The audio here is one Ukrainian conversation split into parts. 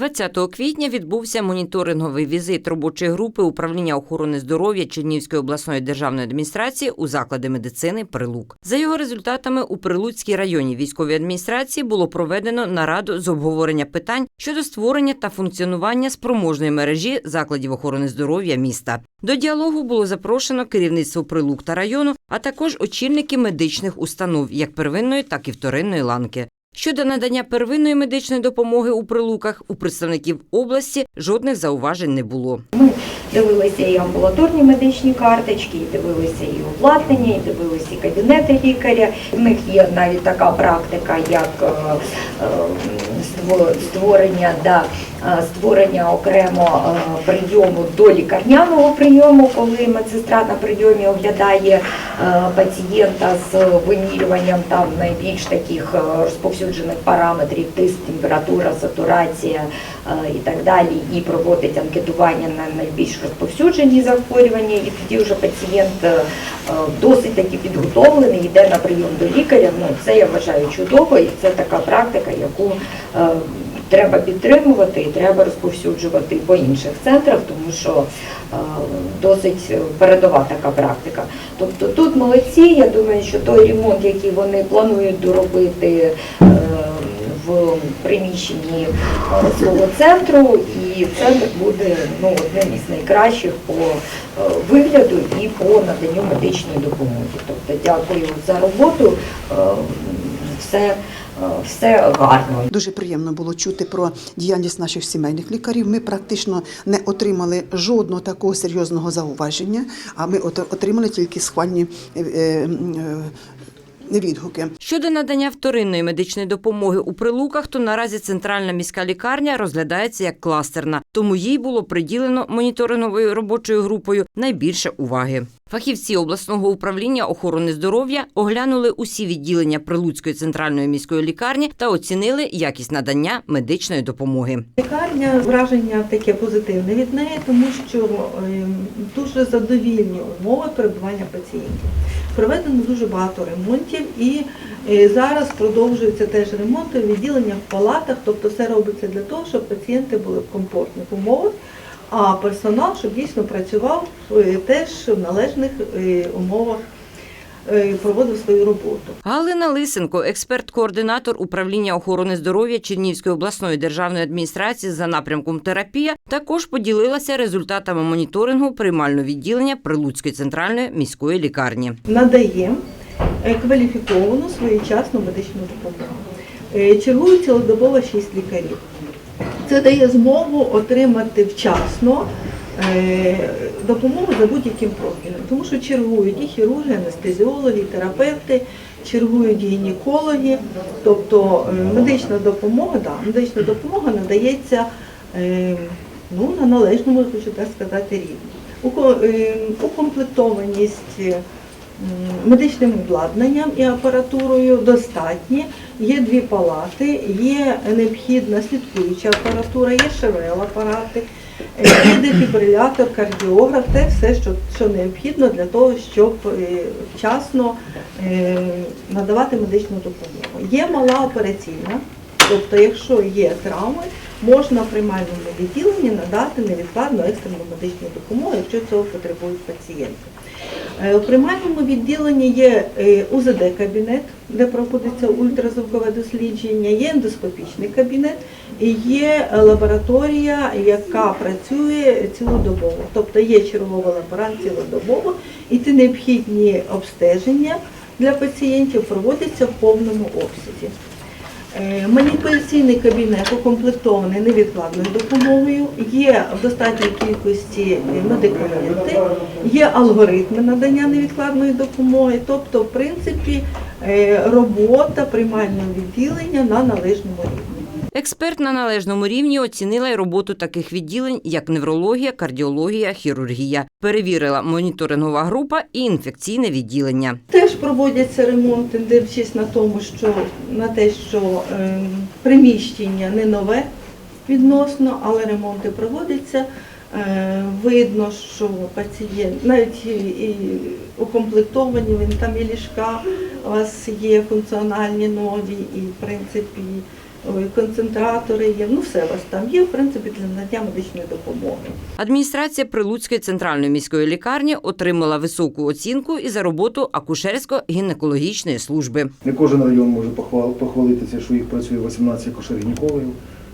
20 квітня відбувся моніторинговий візит робочої групи управління охорони здоров'я Чернівської обласної державної адміністрації у заклади медицини Прилук. За його результатами у Прилуцькій районній військовій адміністрації було проведено нараду з обговорення питань щодо створення та функціонування спроможної мережі закладів охорони здоров'я міста. До діалогу було запрошено керівництво Прилук та району, а також очільники медичних установ як первинної, так і вторинної ланки. Щодо надання первинної медичної допомоги у прилуках у представників області жодних зауважень не було. Ми дивилися і амбулаторні медичні карточки, і дивилися і обладнання, і дивилися і кабінети лікаря. В них є навіть така практика, як е, е, ство- створення да, створення окремо е, прийому до лікарняного прийому, коли медсестра на прийомі оглядає е, пацієнта з вимірюванням там найбільш таких е, розповсюджених параметрів, тиск, температура, сатурація е, і так далі, і проводить анкетування на найбільш розповсюджені захворювання, і тоді вже пацієнт е, е, досить таки підготовлений, йде на прийом до лікаря. Ну це я вважаю чудово, і це така практика, яку е, треба підтримувати і треба розповсюджувати по інших центрах, тому що е, досить передова така практика. Тобто тут молодці, я думаю, що той ремонт, який вони планують доробити е, в приміщенні е, свого центру, і центр буде ну, одним із найкращих по вигляду і по наданню медичної допомоги. Тобто дякую за роботу. Все, все гарно. Дуже приємно було чути про діяльність наших сімейних лікарів. Ми практично не отримали жодного такого серйозного зауваження, а ми от- отримали тільки схвальні е, е, е, відгуки. Щодо надання вторинної медичної допомоги у прилуках, то наразі центральна міська лікарня розглядається як кластерна, тому їй було приділено моніторинговою робочою групою найбільше уваги. Фахівці обласного управління охорони здоров'я оглянули усі відділення Прилуцької центральної міської лікарні та оцінили якість надання медичної допомоги. Лікарня враження таке позитивне від неї, тому що ем, дуже задовільні умови перебування пацієнтів. Проведено дуже багато ремонтів і е, зараз продовжується теж ремонти в відділеннях в палатах, тобто все робиться для того, щоб пацієнти були в комфортних умовах, а персонал, щоб дійсно працював е, теж в належних е, умовах, е, проводив свою роботу. Галина Лисенко, експерт-координатор управління охорони здоров'я Чернівської обласної державної адміністрації за напрямком терапія, також поділилася результатами моніторингу приймального відділення Прилуцької центральної міської лікарні. надаємо е, кваліфіковану своєчасну медичну допомогу. Чергує цілодобово 6 лікарів. Це дає змогу отримати вчасно е, допомогу за будь-яким профілем, тому що чергують і хірурги, анестезіологи, і терапевти, чергують гінекологи, тобто е, медична допомога, да, медична допомога надається е, ну, на належному, хочу так сказати, рівні. Уко- Укомплектованість медичним обладнанням і апаратурою достатні. Є дві палати, є необхідна слідкуюча апаратура, є ШВЛ-апарати, є дефібрилятор, кардіограф, те все, що, що необхідно для того, щоб е, вчасно е, надавати медичну допомогу. Є мала операційна, тобто, якщо є травми, можна приймальному відділенні надати невідкладну екстрену медичну допомогу, якщо цього потребують пацієнти. Е, У приймальному відділенні є е, УЗД-кабінет, де проводиться ультразвукове дослідження, є ендоскопічний кабінет і є лабораторія, яка працює цілодобово. Тобто є черговий лаборант цілодобово, і ті необхідні обстеження для пацієнтів проводяться в повному обсязі. Е, Маніпуляційний кабінет укомплектований невідкладною допомогою, є в достатній кількості медикаменти, є алгоритми надання невідкладної допомоги, тобто, в принципі, е, робота приймального відділення на належному рівні. Експерт на належному рівні оцінила й роботу таких відділень, як неврологія, кардіологія, хірургія. Перевірила моніторингова група і інфекційне відділення. Теж проводяться ремонти, дивлячись на тому, що на те, що е, приміщення не нове відносно, але ремонти проводяться. Е, видно, що пацієнт навіть і, укомплектовані, там і ліжка у вас є функціональні нові, і в принципі концентратори є, ну все у вас там є, в принципі, для надання медичної допомоги. Адміністрація Прилуцької центральної міської лікарні отримала високу оцінку і за роботу акушерсько-гінекологічної служби. Не кожен район може похвал- похвалитися, що їх працює 18 акушер-гінекологів.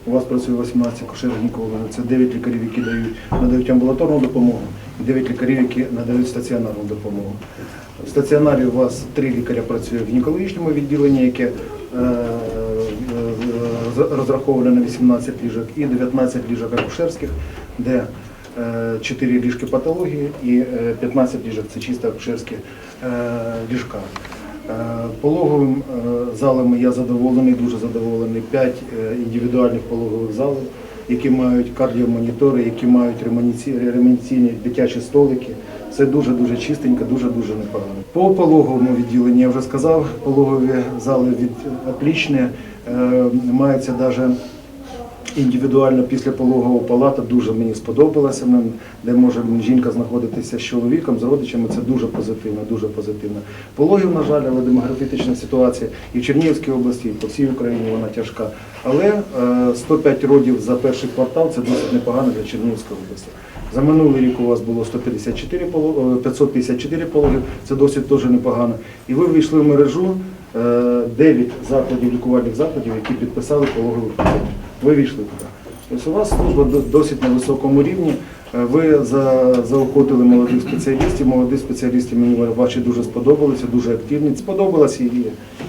У вас працює 18 акушер-гінекологів. Це 9 лікарів, які дають, надають амбулаторну допомогу, і 9 лікарів, які надають стаціонарну допомогу. В стаціонарі у вас 3 лікаря працює в гінекологічному відділенні, яке е, е, розраховане на 18 ліжок, і 19 ліжок акушерських, де 4 ліжки патології і е, 15 ліжок це чисто акушерські е, ліжка. Е, Пологовим е, залами я задоволений, дуже задоволений. П'ять е, індивідуальних пологових залів, які мають кардіомонітори, які мають ремонтційні дитячі столики. Все дуже-дуже чистенько, дуже-дуже непогано. По пологовому відділенні я вже сказав, пологові зали від отлічні. Е, Мається навіть індивідуально після пологового палата дуже мені сподобалася, де може жінка знаходитися з чоловіком, з родичами. Це дуже позитивно, дуже позитивно. Пологів, на жаль, але демографічна ситуація і в Чернігівській області, і по всій Україні вона тяжка. Але е, 105 родів за перший квартал це досить непогано для Чернігівської області. За минулий рік у вас було 154 поло- е, 554 пологів, це досить теж непогано. І ви вийшли в мережу е, 9 закладів, лікувальних закладів, які підписали пологовий пакет. Ви війшли туди. Тобто у вас служба до- досить на високому рівні. Е, Ви за, заохотили молодих спеціалістів. Молоді спеціалісти мені ваші дуже сподобалися, дуже активні. Сподобалася і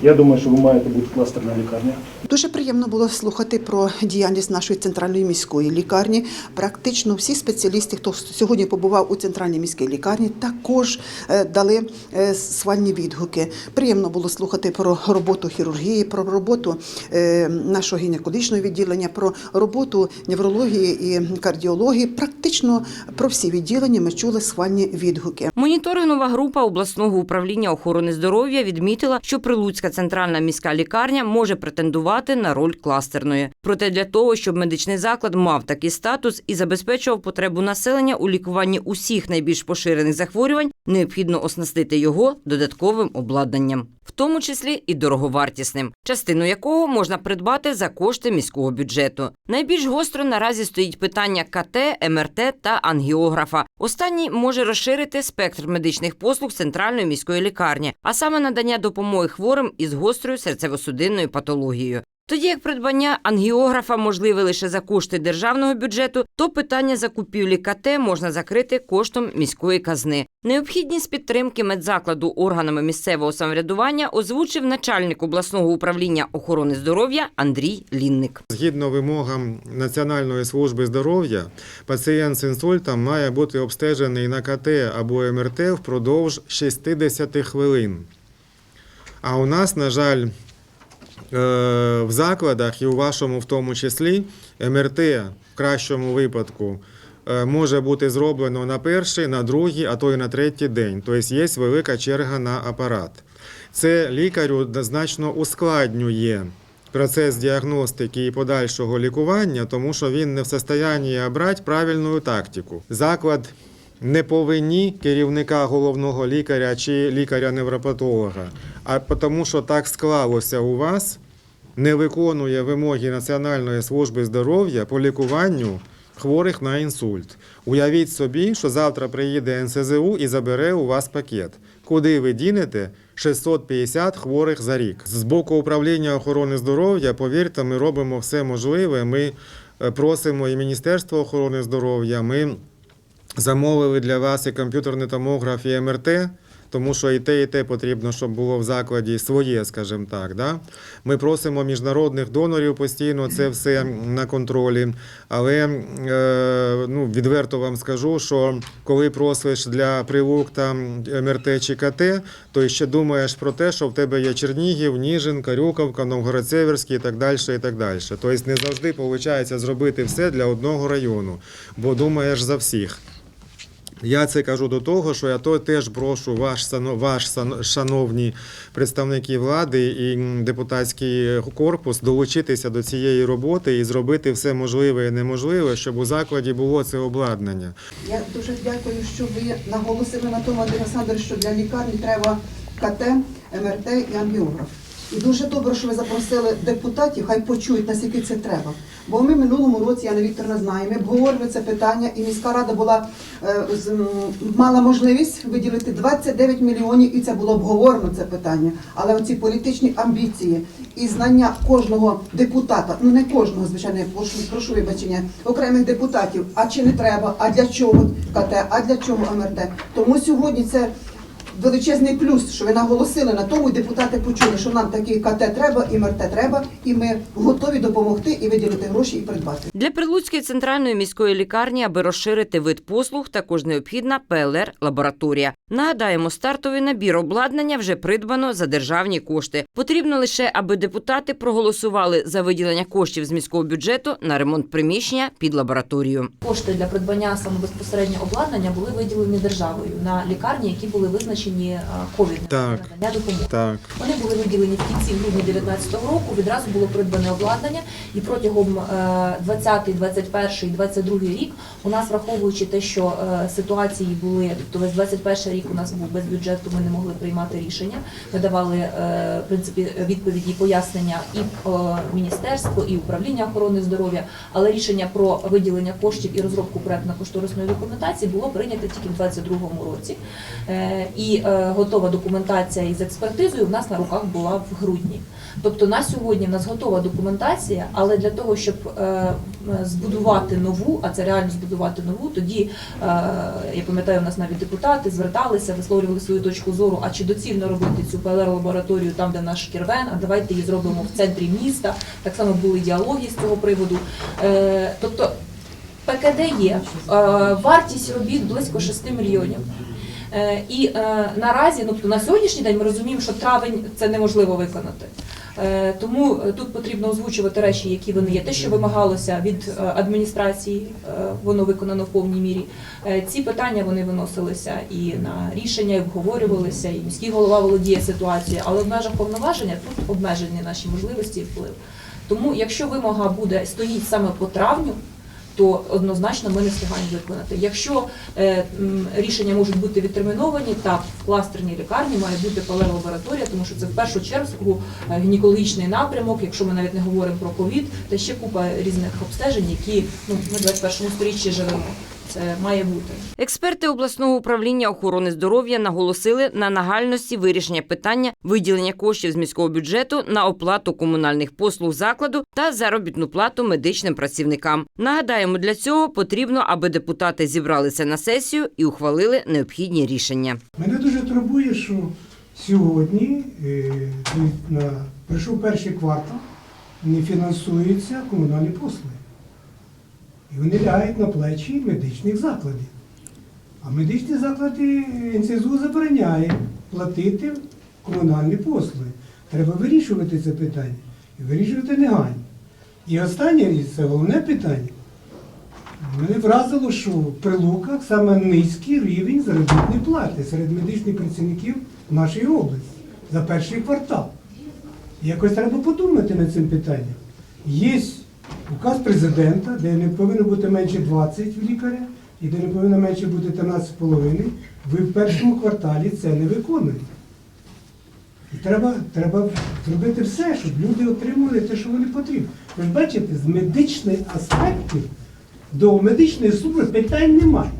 я думаю, що ви маєте бути кластерна лікарня. Дуже приємно було слухати про діяльність нашої центральної міської лікарні. Практично всі спеціалісти, хто сьогодні побував у центральній міській лікарні, також е, дали е, свальні відгуки. Приємно було слухати про роботу хірургії, про роботу е, нашого гінекологічного відділення, про роботу неврології і кардіології. Практично про всі відділення ми чули свальні відгуки. Моніторингова група обласного управління охорони здоров'я відмітила, що Прилуцька центральна міська лікарня може претендувати на роль кластерної. Проте для того, щоб медичний заклад мав такий статус і забезпечував потребу населення у лікуванні усіх найбільш поширених захворювань, необхідно оснастити його додатковим обладнанням, в тому числі і дороговартісним, частину якого можна придбати за кошти міського бюджету. Найбільш гостро наразі стоїть питання КТ, МРТ та ангіографа. Останній може розширити спектр медичних послуг центральної міської лікарні, а саме надання допомоги хворим із гострою серцево-судинною патологією. Тоді як придбання ангіографа можливе лише за кошти державного бюджету, то питання закупівлі КТ можна закрити коштом міської казни. Необхідність підтримки медзакладу органами місцевого самоврядування озвучив начальник обласного управління охорони здоров'я Андрій Лінник. Згідно вимогам Національної служби здоров'я, пацієнт з інсультом має бути обстежений на КТ або МРТ впродовж 60 хвилин. А у нас, на жаль, в закладах і у вашому в тому числі МРТ в кращому випадку е, може бути зроблено на перший, на другий, а то й на третій день. Тобто є велика черга на апарат. Це лікарю значно ускладнює процес діагностики і подальшого лікування, тому що він не в состоянні обрати правильну тактику. Заклад не повинні керівника головного лікаря чи лікаря-невропатолога, а тому, що так склалося у вас, не виконує вимоги Національної служби здоров'я по лікуванню хворих на інсульт. Уявіть собі, що завтра приїде НСЗУ і забере у вас пакет. Куди ви дінете 650 хворих за рік? З боку управління охорони здоров'я, повірте, ми робимо все можливе. Ми е, просимо і Міністерство охорони здоров'я. Ми замовили для вас і комп'ютерний томограф, і МРТ, тому що і те, і те потрібно, щоб було в закладі своє, скажімо так. Да? Ми просимо міжнародних донорів постійно це все на контролі. Але е, ну, відверто вам скажу, що коли просиш для прилук там МРТ чи КТ, то ще думаєш про те, що в тебе є Чернігів, Ніжин, Карюковка, Новгород-Северський і так далі. І так далі. Тобто не завжди виходить зробити все для одного району, бо думаєш за всіх. Я це кажу до того, що я то теж прошу ваш, ваш шановні представники влади і депутатський корпус долучитися до цієї роботи і зробити все можливе і неможливе, щоб у закладі було це обладнання. Я дуже дякую, що ви наголосили на тому, Андрій що для лікарні треба КТ, МРТ і ангіограф. І дуже добре, що ви запросили депутатів, хай почують, наскільки це треба. Бо ми минулому році, Яна Вікторовна знає, ми обговорювали це питання, і міська рада була е, мала можливість виділити 29 мільйонів, і це було обговорено це питання. Але оці політичні амбіції і знання кожного депутата, ну не кожного, звичайно, я прошу, прошу вибачення, окремих депутатів, а чи не треба, а для чого КТ, а для чого МРТ. Тому сьогодні це величезний плюс, що ви наголосили на тому, і депутати почули, що нам такий КТ треба, і МРТ треба, і ми готові допомогти і виділити гроші і придбати. Для Прилуцької центральної міської лікарні, аби розширити вид послуг, також необхідна ПЛР-лабораторія. Нагадаємо, стартовий набір обладнання вже придбано за державні кошти. Потрібно лише, аби депутати проголосували за виділення коштів з міського бюджету на ремонт приміщення під лабораторію. Кошти для придбання саме безпосередньо обладнання були виділені державою на лікарні, які були визначені е, ковідними Так. надання допомоги. Так. Вони були виділені в кінці грудня 2019 року. Відразу було придбане обладнання, і протягом е, 20, 21, 22 рік у нас, враховуючи те, що е, ситуації були, тобто весь 21 рік у нас був без бюджету, ми не могли приймати рішення. Ми давали е, в принципі відповіді пояснення і е, міністерство, і управління охорони здоров'я, але рішення про виділення коштів і розробку проектно-кошторисної документації було прийнято тільки в 2022 році. Е, І е, готова документація із експертизою в нас на руках була в грудні. Тобто на сьогодні в нас готова документація, але для того, щоб е, збудувати нову, а це реально збудувати нову, тоді е, я пам'ятаю, у нас навіть депутати зверталися, висловлювали свою точку зору. А чи доцільно робити цю ПЛР-лабораторію там, де наш Кірвен, а давайте її зробимо в центрі міста. Так само були діалоги з цього приводу. Тобто ПКД є, вартість робіт близько 6 мільйонів. Е, І е, наразі, ну на сьогоднішній день ми розуміємо, що травень це неможливо виконати. Е, Тому тут потрібно озвучувати речі, які вони є. Те, що вимагалося від адміністрації, воно виконано в повній мірі. Ці питання вони виносилися і на рішення, і обговорювалися, і міський голова володіє ситуацією, але в межах повноваження тут обмежені наші можливості і вплив. Тому, якщо вимога буде стоїть саме по травню, то однозначно ми не встигаємо виконати. Якщо е, рішення можуть бути відтерміновані, так в кластерній лікарні має бути палеолабораторія, тому що це в першу чергу е, гінекологічний напрямок, якщо ми навіть не говоримо про ковід, та ще купа різних обстежень, які ну ми в 21 сторіччі живемо. Це має бути. Експерти обласного управління охорони здоров'я наголосили на нагальності вирішення питання виділення коштів з міського бюджету на оплату комунальних послуг закладу та заробітну плату медичним працівникам. Нагадаємо, для цього потрібно, аби депутати зібралися на сесію і ухвалили необхідні рішення. Мене дуже турбує, що сьогодні е, на, прийшов перший квартал, не фінансуються комунальні послуги. І вони лягають на плечі медичних закладів. А медичні заклади НСЗУ забороняє платити комунальні послуги. Треба вирішувати це питання. І вирішувати негайно. І останнє, і це головне питання. Мене вразило, що в прилуках саме низький рівень заробітної плати серед медичних працівників нашої області за перший квартал. Якось треба подумати над цим питанням. Є указ президента, де не повинно бути менше 20 в лікаря, і де не повинно менше бути 13,5. Ви в першому кварталі це не виконуєте. І треба, треба зробити все, щоб люди отримували те, що вони потрібні. Ви ж бачите, з медичних аспектів до медичної служби питань немає.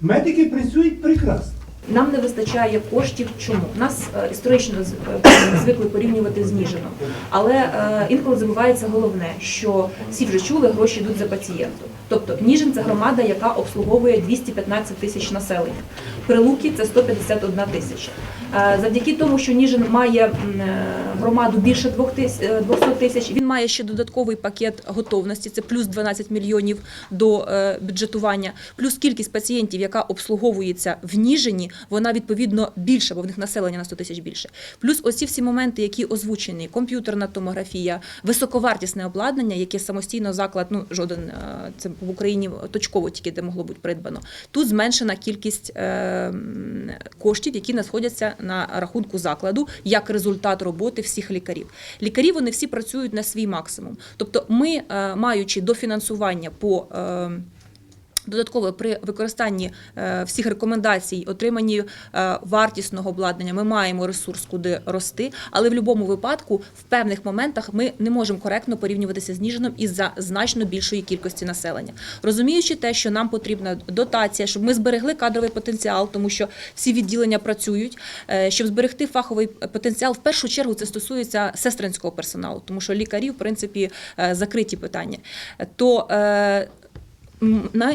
Медики працюють прекрасно. Нам не вистачає коштів. Чому нас е, історично е, звикли порівнювати з Ніжином, але е, інколи забувається головне, що всі вже чули, гроші йдуть за пацієнтом. Тобто Ніжин це громада, яка обслуговує 215 тисяч населення. Прилуки це 151 тисяча. Е, Завдяки тому, що Ніжин має е, громаду більше двох тис- е, 200 тисяч, він має ще додатковий пакет готовності. Це плюс 12 мільйонів до бюджетування, плюс кількість пацієнтів, яка обслуговується в Ніжині, вона відповідно більша, бо в них населення на 100 тисяч більше. Плюс оці всі моменти, які озвучені: комп'ютерна томографія, високовартісне обладнання, яке самостійно заклад, ну жоден це в Україні точково тільки де могло бути придбано. Тут зменшена кількість коштів, які надходяться на рахунку закладу, як результат роботи всіх лікарів. Лікарі вони всі працюють на свій максимум. Тобто, ми, е, маючи дофінансування по е, Додатково при використанні е, всіх рекомендацій, отриманні е, вартісного обладнання, ми маємо ресурс, куди рости, але в будь-якому випадку в певних моментах ми не можемо коректно порівнюватися з Ніжином із-за значно більшої кількості населення. Розуміючи те, що нам потрібна дотація, щоб ми зберегли кадровий потенціал, тому що всі відділення працюють, е, щоб зберегти фаховий потенціал. В першу чергу це стосується сестринського персоналу, тому що лікарі, в принципі, закриті питання. То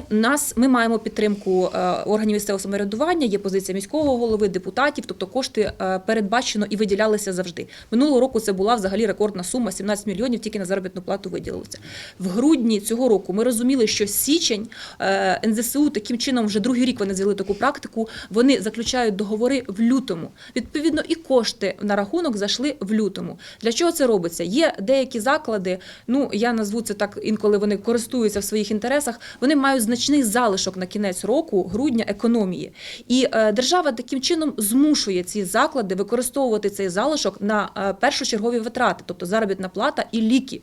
Нас ми маємо підтримку е, органів місцевого самоврядування, є позиція міського голови, депутатів, тобто кошти е, передбачено і виділялися завжди. Минулого року це була взагалі рекордна сума 17 мільйонів тільки на заробітну плату виділилося. В грудні цього року ми розуміли, що січень е, НЗСУ таким чином вже другий рік вони взяли таку практику. Вони заключають договори в лютому. Відповідно, і кошти на рахунок зайшли в лютому. Для чого це робиться? Є деякі заклади. Ну я назву це так інколи вони користуються в своїх інтересах. Вони мають значний залишок на кінець року, грудня економії. І е, держава таким чином змушує ці заклади використовувати цей залишок на е, першочергові витрати, тобто заробітна плата і ліки.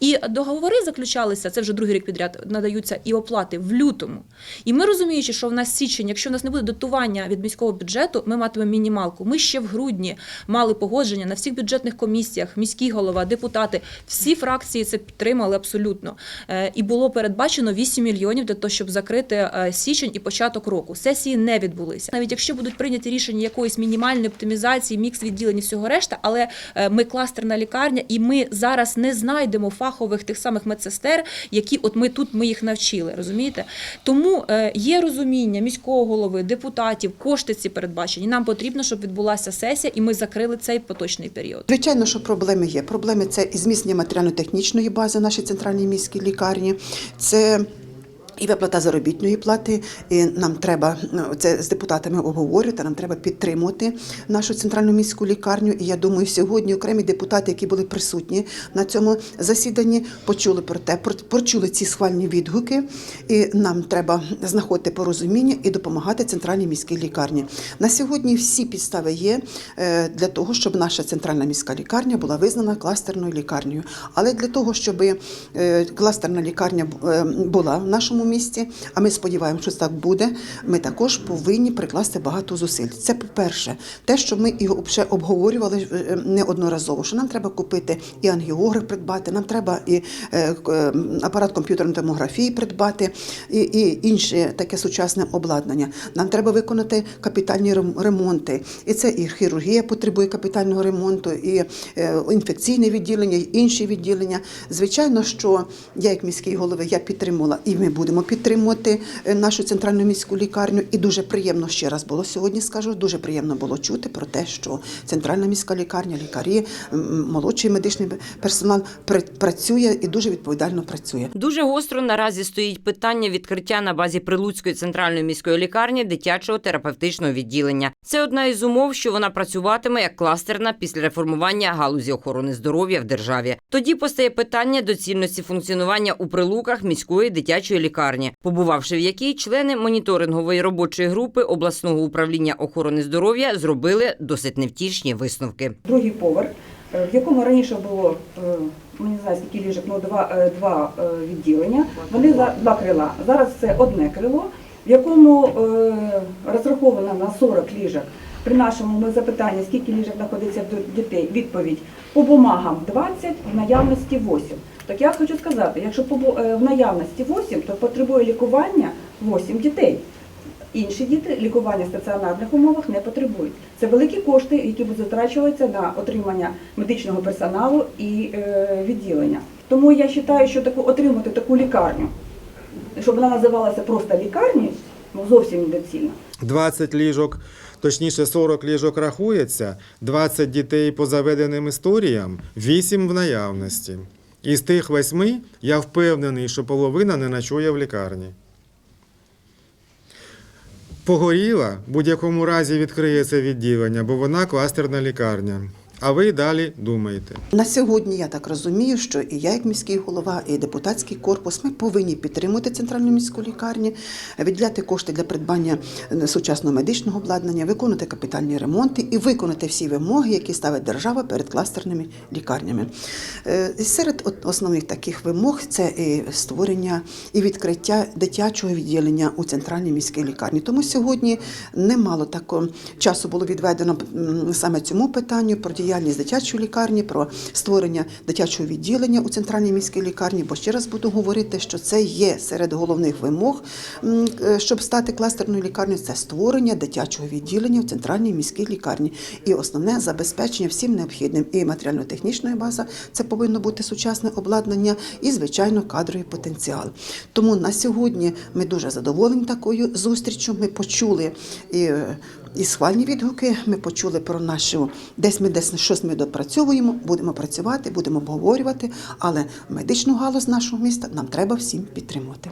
І договори заключалися, це вже другий рік підряд, надаються і оплати в лютому. І ми розуміючи, що в нас січень, якщо в нас не буде дотування від міського бюджету, ми матимемо мінімалку. Ми ще в грудні мали погодження на всіх бюджетних комісіях, міський голова, депутати, всі фракції це підтримали абсолютно. Е, І було передбачено 8 мільйонів для того, щоб закрити е, січень і початок року. Сесії не відбулися. Навіть якщо будуть прийняті рішення якоїсь мінімальної оптимізації, мікс відділень і всього решта, але е, ми кластерна лікарня, і ми зараз не знайдемо фахових тих самих медсестер, які от ми тут ми їх навчили. Розумієте? Тому е, є розуміння міського голови, депутатів, кошти ці передбачені. Нам потрібно, щоб відбулася сесія, і ми закрили цей поточний період. Звичайно, що проблеми є. Проблеми це і зміцнення матеріально-технічної бази нашій центральній міській лікарні. Це і виплата заробітної плати, і нам треба це з депутатами обговорювати. Нам треба підтримувати нашу центральну міську лікарню. І я думаю, сьогодні окремі депутати, які були присутні на цьому засіданні, почули про те, про- почули ці схвальні відгуки. І нам треба знаходити порозуміння і допомагати центральній міській лікарні. На сьогодні всі підстави є е, для того, щоб наша центральна міська лікарня була визнана кластерною лікарнею. Але для того, щоб е, кластерна лікарня е, була в нашому місті, а ми сподіваємося, що так буде, ми також повинні прикласти багато зусиль. Це по-перше, те, що ми і вже обговорювали е, неодноразово, що нам треба купити і ангіограф придбати, нам треба і е, е, апарат комп'ютерної томографії придбати, і, і інше таке сучасне обладнання. Нам треба виконати капітальні рем- ремонти. І це і хірургія потребує капітального ремонту, і інфекційне відділення, і інші відділення. Звичайно, що я, як міський голова, я підтримувала, і ми будемо підтримувати е, нашу центральну міську лікарню. І дуже приємно ще раз було сьогодні. Скажу, дуже приємно було чути про те, що центральна міська лікарня, лікарі, молодший медичний персонал пр- працює і дуже відповідально працює. Дуже гостро наразі стоїть питання відкриття на базі Прилуцької центральної міської лікарні дитячого терапевтичного відділення. Це одна із умов, що вона працюватиме як кластерна після реформування галузі охорони здоров'я в державі. Тоді постає питання доцільності функціонування у прилуках міської дитячої лікарні, побувавши в якій члени моніторингової робочої групи обласного управління охорони здоров'я зробили досить невтішні висновки. другий поверх, е, в якому раніше було, не знаю скільки ліжок, ну два, е, два е, відділення. Вони за два крила. Зараз це одне крило, в якому розраховано на 40 ліжок. При нашому запитанні, скільки ліжок знаходиться в дітей, відповідь по бумагам 20, в наявності 8. Так я хочу сказати, якщо е, в наявності 8, то потребує лікування 8 дітей. Інші діти лікування в стаціонарних умовах не потребують. Це великі кошти, які будуть затрачуватися на отримання медичного персоналу і е, відділення. Тому я вважаю, що таку отримати таку лікарню, щоб вона називалася просто лікарні, ну зовсім недоцільно. 20 ліжок, точніше 40 ліжок рахується, 20 дітей по заведеним історіям, 8 в наявності. Із тих восьми я впевнений, що половина не ночує в лікарні. Погоріла в будь-якому разі відкриє це відділення, бо вона кластерна лікарня. А ви далі думаєте. На сьогодні я так розумію, що і я, як міський голова, і депутатський корпус, ми повинні підтримувати центральну міську лікарню, виділяти кошти для придбання е, сучасного медичного обладнання, виконувати капітальні ремонти і виконати всі вимоги, які ставить держава перед кластерними лікарнями. Е, Серед основних таких вимог це і створення і відкриття дитячого відділення у центральній міській лікарні. Тому сьогодні немало такого часу було відведено саме цьому питанню про діяльність дитячої лікарні, про створення дитячого відділення у центральній міській лікарні. Бо ще раз буду говорити, що це є серед головних вимог, е, щоб стати кластерною лікарнею, це створення дитячого відділення в центральній міській лікарні. І основне забезпечення всім необхідним і матеріально-технічної бази, це повинно бути сучасне обладнання, і звичайно кадровий потенціал. Тому на сьогодні ми дуже задоволені такою зустрічю. Ми почули і, е, і схвальні відгуки. Ми почули про нашу десь ми десь щось ми допрацьовуємо, будемо працювати, будемо обговорювати. Але медичну галузь нашого міста нам треба всім підтримувати.